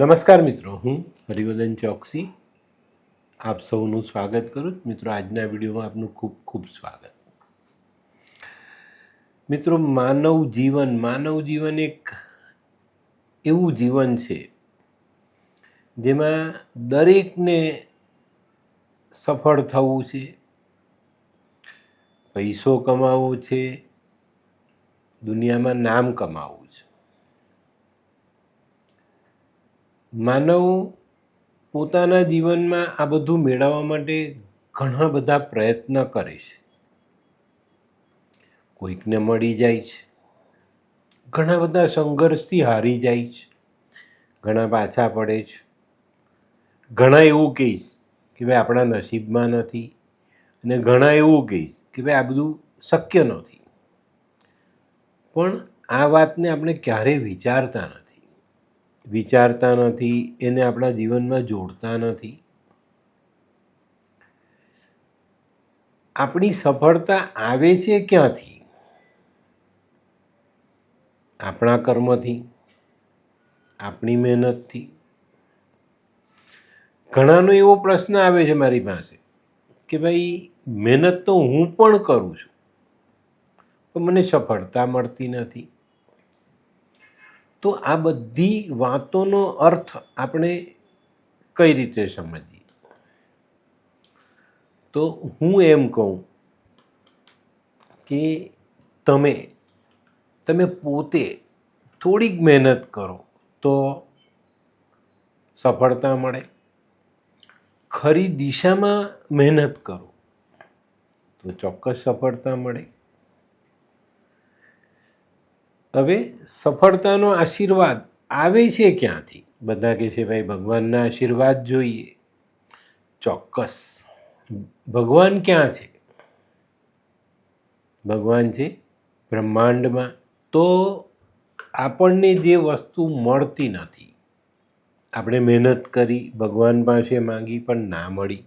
નમસ્કાર મિત્રો, હું હરિવર્ધન ચોકસી આપ સૌનું સ્વાગત કરું. મિત્રો, આજના વિડીયોમાં આપનું ખૂબ ખૂબ સ્વાગત મિત્રો, માનવ જીવન માનવ જીવન એક એવું જીવન છે જેમાં દરેકને સફળ થવું છે, પૈસો કમાવો છે, દુનિયામાં નામ કમાવવું છે માનવ પોતાના જીવનમાં આ બધું મેળવવા માટે ઘણા બધા પ્રયત્ન કરે છે. કોઈકને મળી જાય છે. ઘણા બધા સંઘર્ષથી હારી જાય છે. ઘણા પાછા પડે છે. ઘણા એવું કહીશ કે ભાઈ આપણા નસીબમાં નથી અને ઘણા એવું કહીશ કે ભાઈ આ બધું શક્ય નથી. પણ આ વાતને આપણે ક્યારેય વિચારતા નથી. વિચારતા નથી, એને આપણા જીવનમાં જોડતા નથી. આપણી સફળતા આવે છે ક્યાંથી? આપણા કર્મથી, આપણી મહેનતથી. ઘણાનો એવો પ્રશ્ન આવે છે મારી પાસે કે ભાઈ, મહેનત તો હું પણ કરું છું, પણ મને સફળતા મળતી નથી. તો આ બધી વાતોનો અર્થ આપણે કઈ રીતે સમજીએ? તો હું એમ કહું કે તમે તમે પોતે થોડીક મહેનત કરો તો સફળતા મળે. ખરી દિશામાં મહેનત કરો તો ચોક્કસ સફળતા મળે. હવે સફળતાનો આશીર્વાદ આવે છે ક્યાંથી? બધા કહે છે, ભાઈ, ભગવાનના આશીર્વાદ જોઈએ. ચોક્કસ. ભગવાન ક્યાં છે? ભગવાન છે બ્રહ્માંડમાં. તો આપણને જે વસ્તુ મળતી નથી, આપણે મહેનત કરી, ભગવાન પાસે માંગી, પણ ના મળી,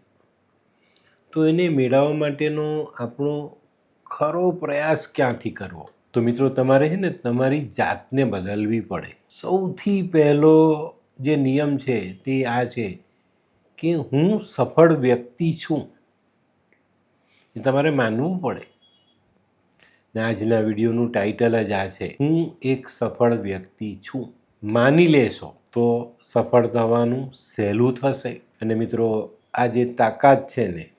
તો એને મેળવવા માટેનો આપણો ખરો પ્રયાસ ક્યાંથી કરવો? તો મિત્રો તમારે છે ને તમારી જાતને બદલવી પડે. સૌથી પહેલો જે નિયમ છે તે આ છે કે હું સફળ વ્યક્તિ છું. એ તમારે માનવું પડે. ને આજના વિડીયોનું ટાઇટલ જ આ છે, હું એક સફળ વ્યક્તિ છું. માની લેશો તો સફળ થવાનું સહેલું થશે. અને મિત્રો આ જે તાકાત છે ને,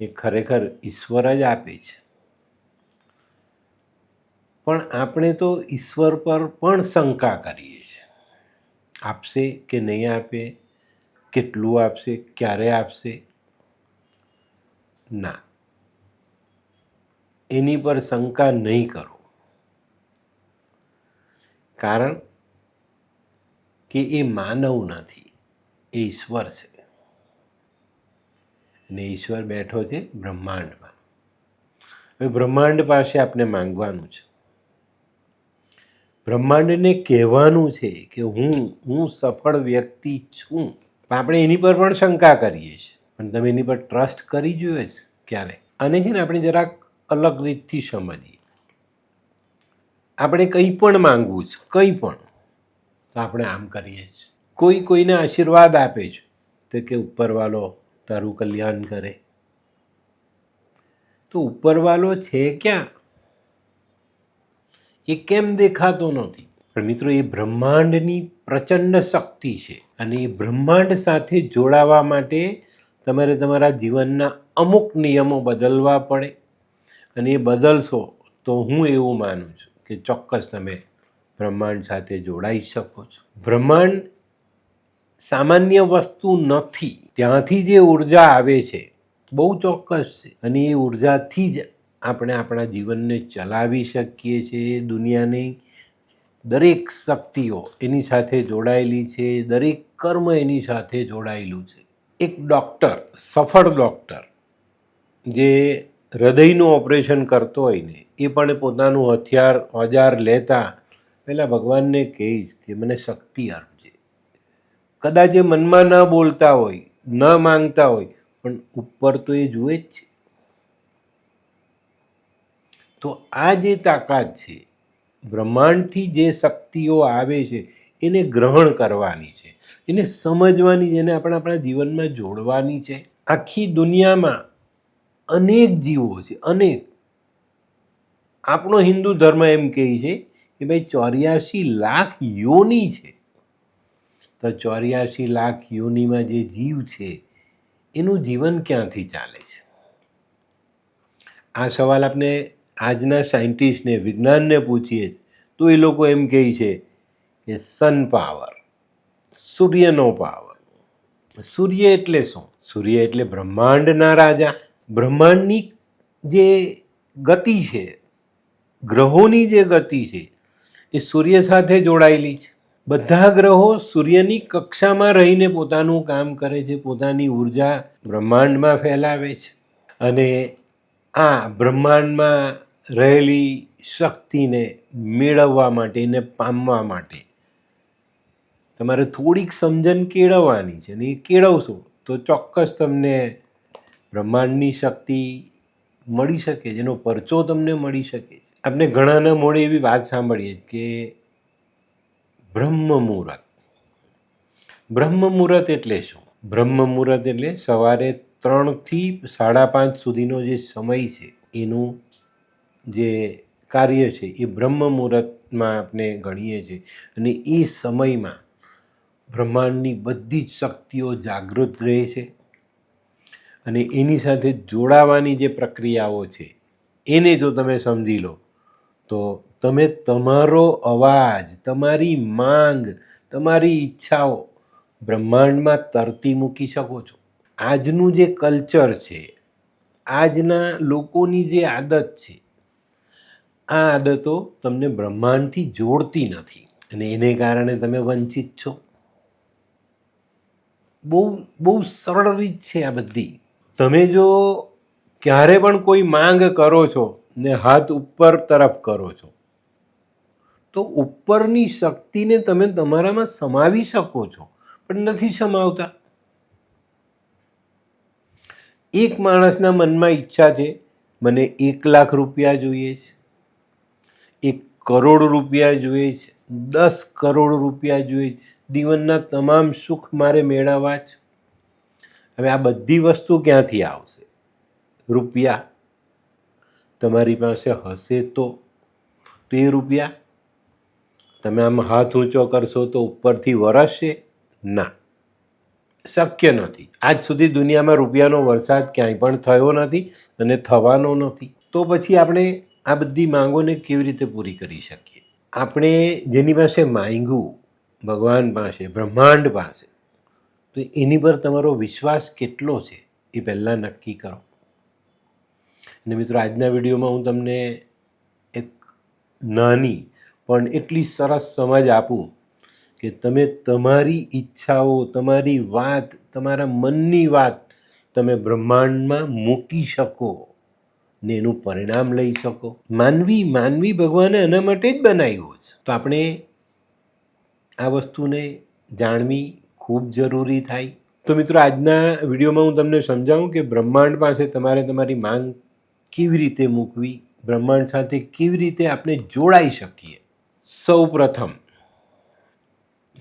એ ખરેખર ઈશ્વર જ આપે છે. પણ આપણે તો ઈશ્વર પર પણ શંકા કરીએ છીએ. આપશે કે નહીં આપે? કેટલું આપશે? ક્યારે આપશે? ના. એની પર શંકા નહીં કરો. કારણ કે એ માનવ નથી, એ ઈશ્વર છે. અને ઈશ્વર બેઠો છે બ્રહ્માંડમાં. હવે બ્રહ્માંડ પાસે આપણે માંગવાનું છે. બ્રહ્માંડને કહેવાનું છે કે હું હું સફળ વ્યક્તિ છું. પણ આપણે એની પર પણ શંકા કરીએ છીએ. પણ તમે એની પર ટ્રસ્ટ કરી જોઈએ છે ક્યારે? અને છે ને આપણે જરાક અલગ રીતથી સમજીએ. આપણે કંઈ પણ માંગવું છે, કંઈ પણ, તો આપણે આમ કરીએ છીએ. કોઈ કોઈને આશીર્વાદ આપે છે તો કે ઉપરવાલો તારું કલ્યાણ કરે. તો ઉપરવાલો છે ક્યાં? એ કેમ દેખાતો નથી? પણ મિત્રો, એ બ્રહ્માંડની પ્રચંડ શક્તિ છે અને એ બ્રહ્માંડ સાથે જોડાવા માટે તમારે તમારા જીવનના અમુક નિયમો બદલવા પડે અને એ બદલશો તો હું એવું માનું છું કે ચોક્કસ તમે બ્રહ્માંડ સાથે જોડાઈ શકો છો. બ્રહ્માંડ સામાન્ય વસ્તુ નથી. ત્યાંથી જે ઊર્જા આવે છે, બહુ ચોક્કસ છે અને એ ઉર્જાથી જ આપણે આપણા જીવનને ચલાવી શકીએ છીએ દુનિયાની દરેક શક્તિઓ એની સાથે જોડાયેલી છે, દરેક કર્મ એની સાથે જોડાયેલું છે. એક ડૉક્ટર, સફળ ડૉક્ટર જે હૃદયનું ઓપરેશન કરતો હોય ને, એ પણ પોતાનું હથિયાર, ઓજાર લેતા પહેલાં ભગવાનને કહીશ કે મને શક્તિ આપજે. કદાચ એ મનમાં ન બોલતા હોય, ન માંગતા હોય, પણ ઉપર તો એ જુએ જ છે. તો આ જે તાકાત છે, બ્રહ્માંડથી જે શક્તિઓ આવે છે, એને ગ્રહણ કરવાની છે. એને સમજવાની છે, એને આપણે આપણા જીવનમાં જોડવાની છે. આખી દુનિયામાં અનેક જીવો છે, અનેક. આપણો હિન્દુ ધર્મ એમ કહે છે કે ભાઈ ચોર્યાસી લાખ યોની છે. તો ચોર્યાસી લાખ યોનીમાં જે જીવ છે, એનું જીવન ક્યાંથી ચાલે છે? આ સવાલ આપણે આજના સાયન્ટિસ્ટને, વિજ્ઞાનને પૂછીએ તો એ લોકો એમ કહે છે કે સન પાવર સૂર્યનો પાવર સૂર્ય એટલે શું? સૂર્ય એટલે બ્રહ્માંડના રાજા. બ્રહ્માંડની જે ગતિ છે, ગ્રહોની જે ગતિ છે, એ સૂર્ય સાથે જોડાયેલી છે. બધા ગ્રહો સૂર્યની કક્ષામાં રહીને પોતાનું કામ કરે છે, પોતાની ઊર્જા બ્રહ્માંડમાં ફેલાવે છે. અને આ બ્રહ્માંડમાં રહેલી શક્તિને મેળવવા માટે એને પામવા માટે તમારે થોડીક સમજણ કેળવવાની છે અને એ કેળવશો તો ચોક્કસ તમને બ્રહ્માંડની શક્તિ મળી શકે છે, એનો પરચો તમને મળી શકે છે. આપણે ઘણાના મોડે એવી વાત સાંભળીએ કે બ્રહ્મ મુહૂર્ત બ્રહ્મ મુહૂર્ત એટલે શું? બ્રહ્મ મુહૂર્ત એટલે સવારે ત્રણથી સાડા પાંચ સુધીનો જે સમય છે, એનું જે કાર્ય છે, એ બ્રહ્મ મુહૂર્તમાં આપણે ગણીએ છીએ. અને એ સમયમાં બ્રહ્માંડની બધી જ શક્તિઓ જાગૃત રહે છે અને એની સાથે જોડાવાની જે પ્રક્રિયાઓ છે, એને જો તમે સમજી લો, તો તમે તમારો અવાજ, તમારી માંગ, તમારી ઈચ્છાઓ બ્રહ્માંડમાં તરતી મૂકી શકો છો. આજનું જે કલ્ચર છે, આજના લોકોની જે આદત છે, આ આદતો તમને બ્રહ્માંડથી જોડતી નથી અને એને કારણે તમે વંચિત છો. બહુ બહુ સરળ રીત છે આ બધી. તમે જો ક્યારે પણ કોઈ માંગ કરો છો ને હાથ ઉપર તરફ કરો છો, તો ઉપરની શક્તિને તમે તમારામાં સમાવી શકો છો, પણ નથી સમાવતા. એક માણસના મનમાં ઈચ્છા છે, મને એક લાખ રૂપિયા જોઈએ છે, એક કરોડ રૂપિયા જોઈએ છે, દસ કરોડ રૂપિયા જોઈએ છે, જીવનના તમામ સુખ મારે મેળવવા છે. હવે આ બધી વસ્તુ ક્યાંથી આવશે? રૂપિયા? તમારી પાસે હશે તો? તો રૂપિયા? તમે આમ હાથ ઊંચો કરશો તો ઉપરથી વરસશે? ના. શક્ય નથી. આજ સુધી દુનિયામાં રૂપિયાનો વરસાદ ક્યાંય પણ થયો નથી અને થવાનો નથી. તો પછી આપણે આ બધી માંગોને કેવી રીતે પૂરી કરી શકીએ? આપણે જેની પાસે માંગ્યું, ભગવાન પાસે, બ્રહ્માંડ પાસે, તો એની પર તમારો વિશ્વાસ કેટલો છે એ પહેલાં નક્કી કરો. અને મિત્રો, આજના વિડીયોમાં હું તમને એક નાની પણ એટલી સરસ સમજ આપું કે તમે તમારી ઈચ્છાઓ, તમારી વાત, તમારા મનની વાત તમે બ્રહ્માંડમાં મૂકી શકો ને એનું પરિણામ લઈ શકો. માનવી માનવી ભગવાને એના માટે જ બનાવ્યો છે. તો આપણે આ વસ્તુને જાણવી ખૂબ જરૂરી થાય. તો મિત્રો, આજના વિડીયોમાં હું તમને સમજાવું કે બ્રહ્માંડ પાસે તમારે તમારી માંગ કેવી રીતે મૂકવી, બ્રહ્માંડ સાથે કેવી રીતે આપણે જોડાઈ શકીએ. સૌ પ્રથમ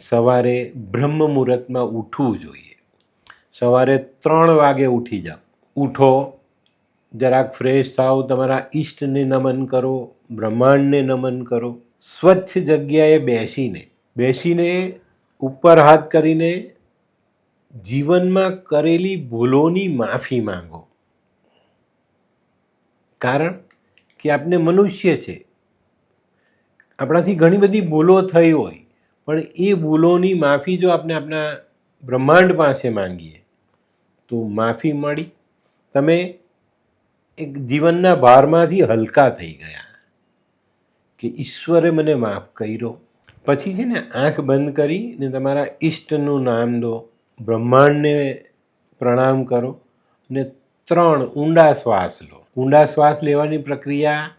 સવારે બ્રહ્મ મુહૂર્તમાં ઉઠવું જોઈએ. સવારે ત્રણ વાગે ઉઠી જાઓ. ઉઠો, જરાક ફ્રેશ થાઓ, તમારા ઈષ્ટને નમન કરો, બ્રહ્માંડને નમન કરો. સ્વચ્છ જગ્યાએ બેસીને બેસીને ઉપર હાથ કરીને જીવનમાં કરેલી ભૂલોની માફી માંગો. કારણ કે આપણે મનુષ્ય છે. આપણાથી ઘણી બધી ભૂલો થઈ હોય. પણ એ ભૂલોની માફી જો આપણે આપણા બ્રહ્માંડ પાસે માંગીએ, તો માફી મળી. તમે એક જીવનના ભારમાંથી હલકા થઈ ગયા કે ઈશ્વરે મને માફ કર્યો. પછી છે ને આંખ બંધ કરી ને તમારા ઈષ્ટનું નામ દો, બ્રહ્માંડને પ્રણામ કરો ને ત્રણ ઊંડા શ્વાસ લો. ઊંડા શ્વાસ લેવાની પ્રક્રિયા,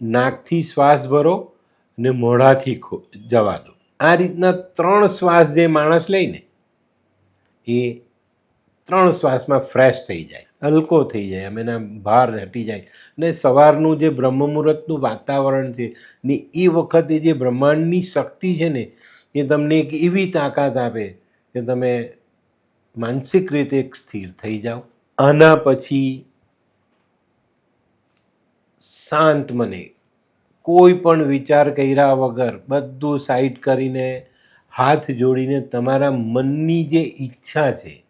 નાકથી શ્વાસ ભરો ને મોઢાથી ખો જવા દો. આ રીતના ત્રણ શ્વાસ જે માણસ લઈને એ ત્રણ શ્વાસમાં ફ્રેશ થઈ જાય, હલકો થઈ જાય એમ એના ભાર હટી જાય. ને સવારનું જે બ્રહ્મ મુહૂર્તનું વાતાવરણ છે ને એ વખતે જે બ્રહ્માંડની શક્તિ છે ને, એ તમને એક એવી તાકાત આપે કે તમે માનસિક રીતે સ્થિર થઈ જાઓ. આના પછી શાંત મને કોઈ પણ વિચાર કર્યા વગર બધું સાઈડ કરીને હાથ જોડીને તમારા મનની જે ઈચ્છા છે,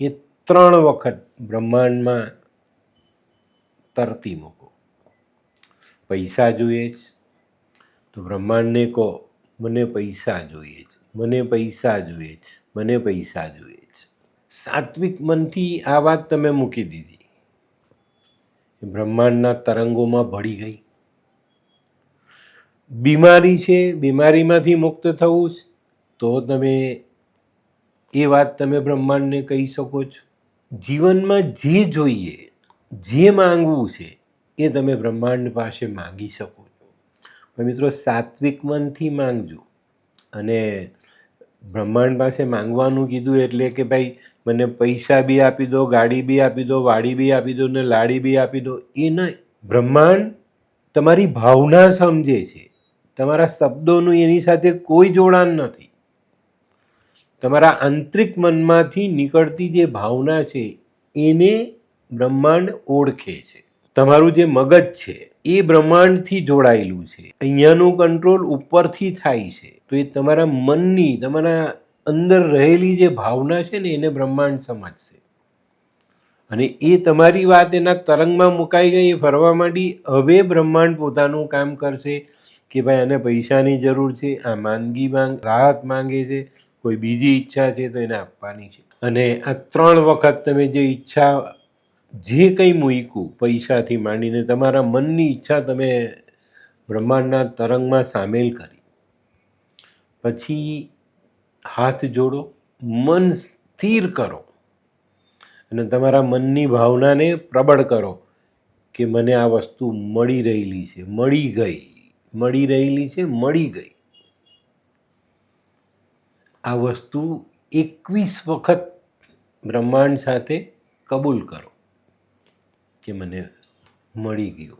એ ત્રણ વખત બ્રહ્માંડમાં તરતી મૂકો. પૈસા જોઈએ છે. તો બ્રહ્માંડને કહો, મને પૈસા જોઈએ છે, મને પૈસા જોઈએ છે, મને પૈસા જોઈએ છે. સાત્વિક મનથી આ વાત તમે મૂકી દીધી. બ્રહ્માંડના તરંગોમાં ભળી ગઈ. બીમારી છે, બીમારીમાંથી મુક્ત થવું, તો તમે એ વાત તમે બ્રહ્માંડને કહી શકો છો. જીવનમાં જે જોઈએ, જે માંગવું છે, એ તમે બ્રહ્માંડ પાસે માંગી શકો છો. મિત્રો, સાત્વિક મનથી માંગજો. અને બ્રહ્માંડ પાસે માંગવાનું કીધું એટલે કે ભાઈ, મને પૈસા બી આપી દો, ગાડી બી આપી દો, વાડી બી આપી દો ને લાડી બી આપી દો એ ન બ્રહ્માંડ તમારી ભાવના સમજે છે. તમારા શબ્દોનું એની સાથે કોઈ જોડાણ નથી. તમારા આંતરિક મનમાંથી નીકળતી જે ભાવના છે, એને બ્રહ્માંડ ઓળખે છે. તમારું જે મગજ છે, એ બ્રહ્માંડથી જોડાયેલું છે. અહીંયાનું કંટ્રોલ ઉપરથી થાય છે. તો એ તમારા મનની, તમારા અંદર રહેલી જે ભાવના છે ને, એને બ્રહ્માંડ સમજશે. અને એ તમારી વાત એના તરંગમાં મુકાઈ ગઈ, એ ફરવા માંડી, હવે બ્રહ્માંડ પોતાનું કામ કરશે. કે ભાઈ આને પૈસાની જરૂર છે, આ માંદગી માંગ, રાહત માંગે છે, કોઈ બીજી ઈચ્છા છે તો એને આપવાની છે. અને આ ત્રણ વખત તમે જે ઈચ્છા, જે કંઈ મૂક્યું પૈસાથી માંડીને તમારા મનની ઈચ્છા તમે બ્રહ્માંડના તરંગમાં સામેલ કરી. પછી હાથ જોડો, મન સ્થિર કરો. અને તમારા મનની ભાવનાને પ્રબળ કરો કે મને આ વસ્તુ મળી રહેલી છે, મળી ગઈ. મળી રહેલી છે, મળી ગઈ. આ વસ્તુ એકવીસ વખત બ્રહ્માંડ સાથે કબૂલ કરો કે મને મળી ગયું.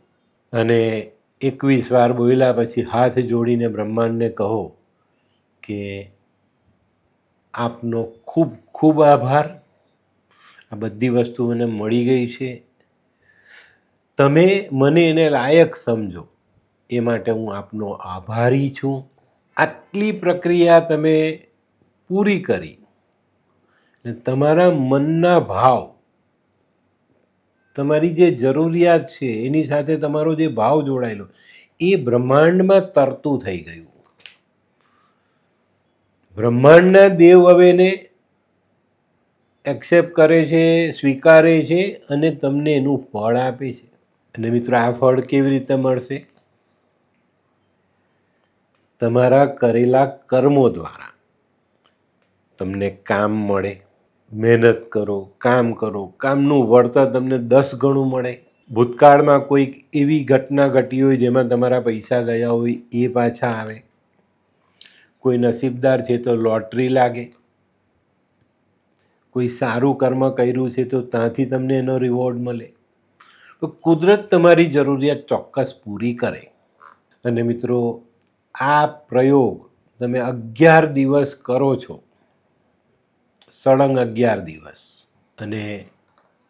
અને એકવીસ વાર બોલ્યા પછી હાથ જોડીને બ્રહ્માંડને કહો કે આપનો ખૂબ ખૂબ આભાર. આ બધી વસ્તુ મને મળી ગઈ છે. તમે મને એને લાયક સમજો. એ માટે હું આપનો આભારી છું. આટલી પ્રક્રિયા તમે પૂરી કરી ને તમારા મનના ભાવ, તમારી જે જરૂરિયાત છે એની સાથે તમારો જે ભાવ જોડાયેલો, એ બ્રહ્માંડમાં તરતું થઈ ગયું. બ્રહ્માંડના દેવ હવે એને એક્સેપ્ટ કરે છે, સ્વીકારે છે અને તમને એનું ફળ આપે છે. અને મિત્રો, આ ફળ કેવી રીતે મળશે? તમારા કરેલા કર્મો દ્વારા તમને કામ મળે, મહેનત કરો, કામ કરો, કામનું વળતર તમને દસ ગણું મળે. ભૂતકાળમાં કોઈક એવી ઘટના ઘટી હોય જેમાં તમારા પૈસા ગયા હોય એ પાછા આવે. કોઈ નસીબદાર છે તો લોટરી લાગે. કોઈ સારું કર્મ કર્યું છે તો ત્યાંથી તમને એનો રિવોર્ડ મળે. તો કુદરત તમારી જરૂરિયાત ચોક્કસ પૂરી કરે. અને મિત્રો આ પ્રયોગ તમે અગિયાર દિવસ કરો છો. સળંગ અગિયાર દિવસ. અને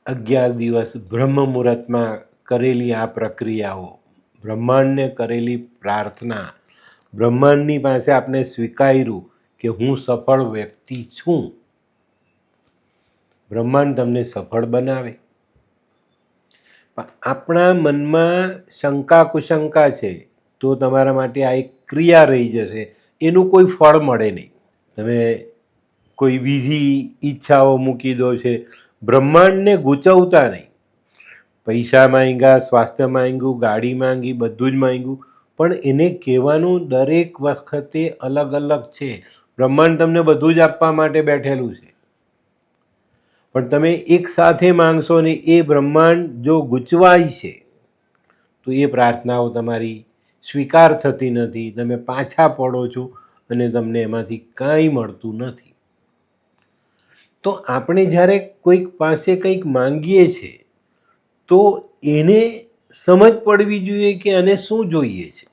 અગિયાર દિવસ બ્રહ્મ મુહૂર્તમાં કરેલી આ પ્રક્રિયાઓ, બ્રહ્માંડને કરેલી પ્રાર્થના, બ્રહ્માંડની પાસે આપણે સ્વીકાર્યું કે હું સફળ વ્યક્તિ છું. બ્રહ્માંડ તમને સફળ બનાવે. પણ આપણા મનમાં શંકા કુશંકા છે, તો તમારા માટે આ એક ક્રિયા રહી જશે, એનું કોઈ ફળ મળે નહીં. તમે કોઈ બીજી ઈચ્છાઓ મૂકી દો છે, બ્રહ્માંડને ગૂંચવતા નહીં. પૈસા માંગ્યા, સ્વાસ્થ્ય માંગ્યું, ગાડી માંગી, બધું જ માંગ્યું, પણ એને કહેવાનું દરેક વખતે અલગ અલગ છે. બ્રહ્માંડ તમને બધું જ આપવા માટે બેઠેલું છે. પણ તમે એક સાથે માંગશો ને એ બ્રહ્માંડ જો ગૂંચવાય છે, તો એ પ્રાર્થનાઓ તમારી સ્વીકાર થતી નથી, તમે પાછા પડો છો અને તમને એમાંથી કાંઈ મળતું નથી. તો આપણે જ્યારે કોઈક પાસે કંઈક માંગીએ છીએ તો એને સમજ પડવી જોઈએ કે આને શું જોઈએ છે.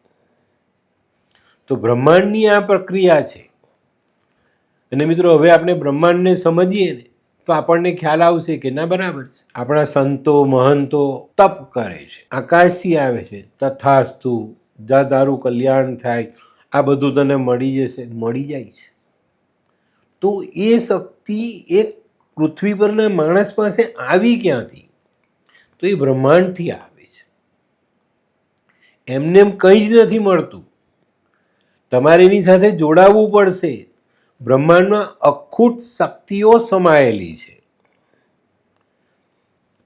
તો બ્રહ્માંડની આ પ્રક્રિયા છે. અને મિત્રો, હવે આપણે બ્રહ્માંડને સમજીએ ને, તો આપણને ખ્યાલ આવશે કે ના, બરાબર છે. આપણા સંતો, મહંતો તપ કરે છે, આકાશથી આવે છે, તથાસ્તુ જા તારું કલ્યાણ થાય. આ બધું તને મળી જશે. મળી જાય છે. તો એ શક્તિ એક પૃથ્વી પરના માણસ પાસે આવી ક્યાંથી? તો એ બ્રહ્માંડથી આવે છે. એમને એમ કંઈ જ નથી મળતું. તમારે એની સાથે જોડાવવું પડશે. બ્રહ્માંડમાં અખૂટ શક્તિઓ સમાયેલી છે.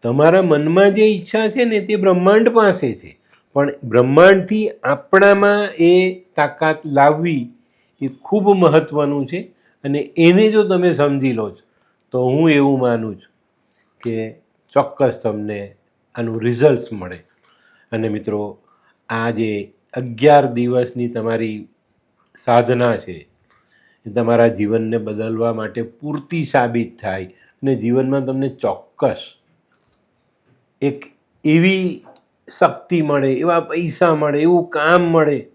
તમારા મનમાં જે ઈચ્છા છે ને તે બ્રહ્માંડ પાસે છે. પણ બ્રહ્માંડથી આપણામાં એ તાકાત લાવવી એ ખૂબ મહત્ત્વનું છે અને એને જો તમે સમજી લો છો, તો હું એવું માનું છું કે ચોક્કસ તમને આનું રિઝલ્ટ્સ મળે. અને મિત્રો, આ જે અગિયાર દિવસની તમારી સાધના છે, એ તમારા જીવનને બદલવા માટે પૂરતી સાબિત થાય અને જીવનમાં તમને ચોક્કસ એક એવી શક્તિ મળે, એવા પૈસા મળે, એવું કામ મળે,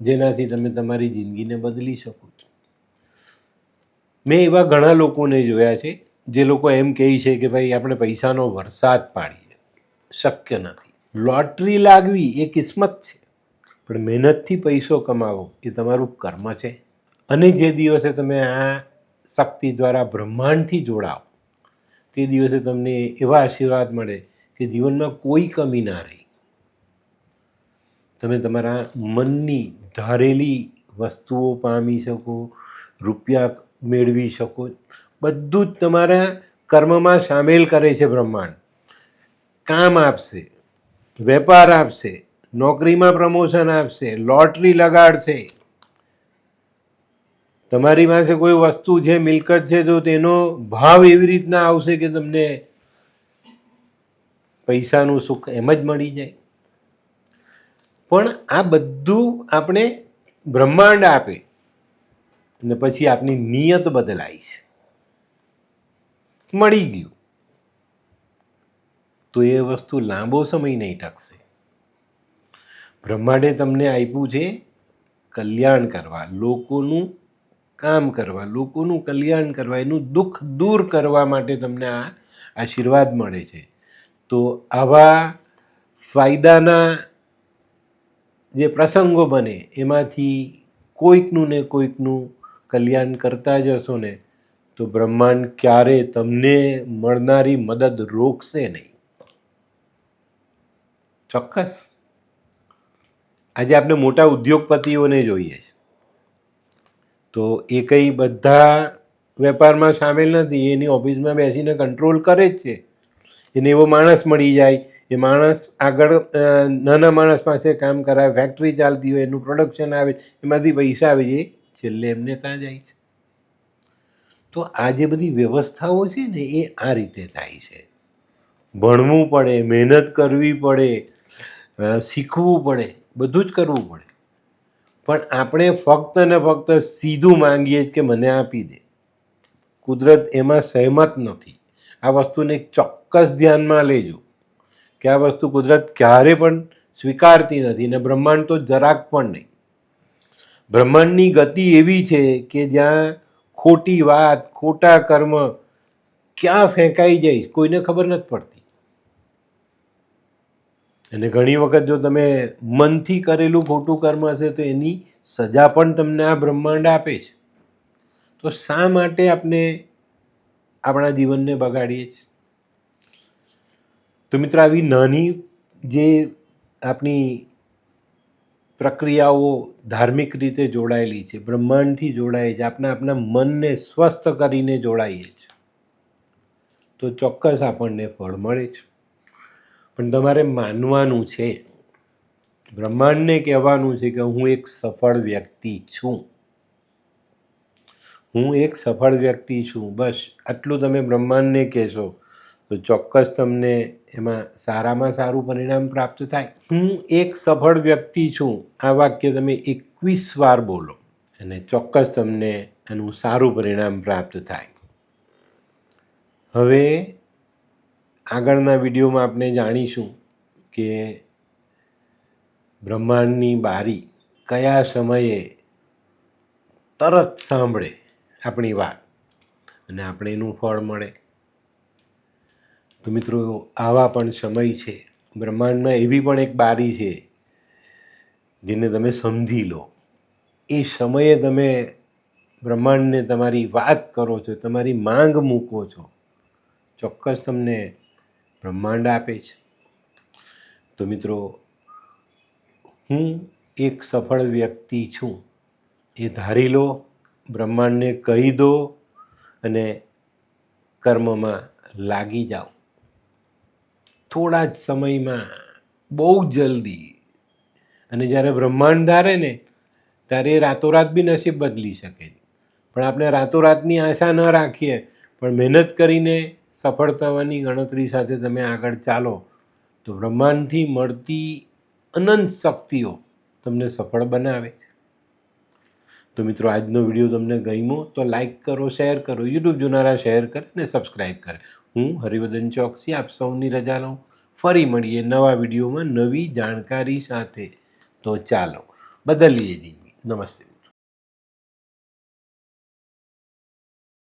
જેનાથી તમે તમારી જિંદગીને બદલી શકો છો. મેં એવા ઘણા લોકોને જોયા છે, જે લોકો એમ કહે છે કે ભાઈ, આપણે પૈસાનો વરસાદ પાડીએ. શક્ય નથી. લોટરી લાગવી એ કિસ્મત છે. પણ મહેનતથી પૈસો કમાવો એ તમારું કર્મ છે. અને જે દિવસે તમે આ શક્તિ દ્વારા બ્રહ્માંડથી જોડાઓ, તે દિવસે તમને એવા આશીર્વાદ મળે કે જીવનમાં કોઈ કમી ના રહી. તમે તમારા મનની ધારેલી વસ્તુઓ પામી શકો, રૂપિયા મેળવી શકો. બધું જ તમારા કર્મમાં સામેલ કરે છે બ્રહ્માંડ. કામ આપશે, વેપાર આપશે, નોકરીમાં પ્રમોશન આપશે, લોટરી લગાડશે. તમારી પાસે કોઈ વસ્તુ છે, મિલકત છે, તો તેનો ભાવ એવી રીતના આવશે કે તમને પૈસાનું સુખ એમ જ મળી જાય. પણ આ બધું આપણે બ્રહ્માંડ આપે અને પછી આપની નિયત બદલાઈ છે. મળી ગયું. તો એ વસ્તુ લાંબો સમય નહીં ટકશે. બ્રહ્માંડે તમને આપ્યું છે કલ્યાણ કરવા, લોકોનું કામ કરવા, લોકોનું કલ્યાણ કરવા, એનું દુઃખ દૂર કરવા માટે તમને આ આશીર્વાદ મળે છે. તો આવા ફાયદાના જે પ્રસંગો બને, એમાંથી કોઈકનું ને કોઈકનું કલ્યાણ કરતા જશો ને, તો બ્રહ્માંડ ક્યારે તમને મળનારી મદદ રોકશે નહીં. ચોક્કસ. આજે આપણે મોટા ઉદ્યોગપતિઓને જોઈએ છે. તો એ કંઈ બધા વેપારમાં સામેલ નથી, એની ઓફિસમાં બેસીને કંટ્રોલ કરે જ છે. એને એવો માણસ મળી જાય, એ માણસ આગળ નાના માણસ પાસે કામ કરાવે ફેક્ટરી ચાલતી હોય, એનું પ્રોડક્શન આવે, એમાંથી પૈસા આવે છે છેલ્લે એમને ત્યાં જાય છે. તો આ જે બધી વ્યવસ્થાઓ છે ને, એ આ રીતે થાય છે. ભણવું પડે, મહેનત કરવી પડે શીખવું પડે, બધું જ કરવું પડે. પણ આપણે ફક્ત ને ફક્ત સીધું માંગીએ કે મને આપી દે. કુદરત એમાં સહેમત નથી. આ વસ્તુને એક ચોક્કસ ધ્યાનમાં લેજો. કે આ વસ્તુ કુદરત ક્યારે પણ સ્વીકારતી નથી ને બ્રહ્માંડ તો જરાક પણ નહીં. બ્રહ્માંડની ગતિ એવી છે કે જ્યાં ખોટી વાત, ખોટા કર્મ ક્યાં ફેંકાઈ જાય કોઈને ખબર નથી પડતી. અને ઘણી વખત જો તમે મનથી કરેલું ખોટું કર્મ હશે તો એની સજા પણ તમને આ બ્રહ્માંડ આપે છે. તો શા માટે આપણે આપણા જીવનને બગાડીએ છીએ? તો મિત્ર, આવી નાની જે આપણી પ્રક્રિયાઓ ધાર્મિક રીતે જોડાયેલી છે, બ્રહ્માંડથી જોડાય છે આપણા આપણા મનને સ્વસ્થ કરીને જોડાઈએ છીએ તો ચોક્કસ આપણને ફળ મળે છે. પણ તમારે માનવાનું છે, બ્રહ્માંડને કહેવાનું છે કે હું એક સફળ વ્યક્તિ છું. હું એક સફળ વ્યક્તિ છું, બસ, આટલું તમે બ્રહ્માંડને કહેશો, તો ચોક્કસ તમને એમાં સારામાં સારું પરિણામ પ્રાપ્ત થાય. હું એક સફળ વ્યક્તિ છું. આ વાક્ય તમે એકવીસ વાર બોલો અને ચોક્કસ તમને એનું સારું પરિણામ પ્રાપ્ત થાય. હવે આગળના વિડીયોમાં આપણે જાણીશું કે બ્રહ્માંડની બારી કયા સમયે તરત સાંભળે આપણી વાત. અને આપણે એનું ફળ મળે. તો મિત્રો, આવા પણ સમય છે. બ્રહ્માંડમાં એવી પણ એક બારી છે, જેને તમે સમજી લો. એ સમયે તમે બ્રહ્માંડને તમારી વાત કરો છો, તમારી માંગ મૂકો છો, ચોક્કસ તમને બ્રહ્માંડ આપે છે. તો મિત્રો, હું એક સફળ વ્યક્તિ છું. એ ધારી લો, બ્રહ્માંડને કહી દો અને કર્મમાં લાગી જાઓ. થોડા જ સમયમાં બહુ જલ્દી અને જ્યારે બ્રહ્માંડ ધારે ને, ત્યારે એ રાતોરાત બી નસીબ બદલી શકે પણ આપણે રાતોરાતની આશા ન રાખીએ, પણ મહેનત કરીને સફળ થવાની ગણતરી સાથે તમે આગળ ચાલો, તો બ્રહ્માંડથી મળતી અનંત શક્તિઓ તમને સફળ બનાવે તો મિત્રો, આજનો વીડિયો તમને ગમ્યો તો લાઈક કરો, શેર કરો, યુટ્યુબ જોનારા શેર કરે ને સબસ્ક્રાઈબ કરે. હું હરિવર્ધન ચોકસી, આપ સૌની રજા લઉં. ફરી મળીએ નવા વિડીયોમાં નવી જાણકારી સાથે. તો ચાલો, બદલીએ જિંદગી. નમસ્તે.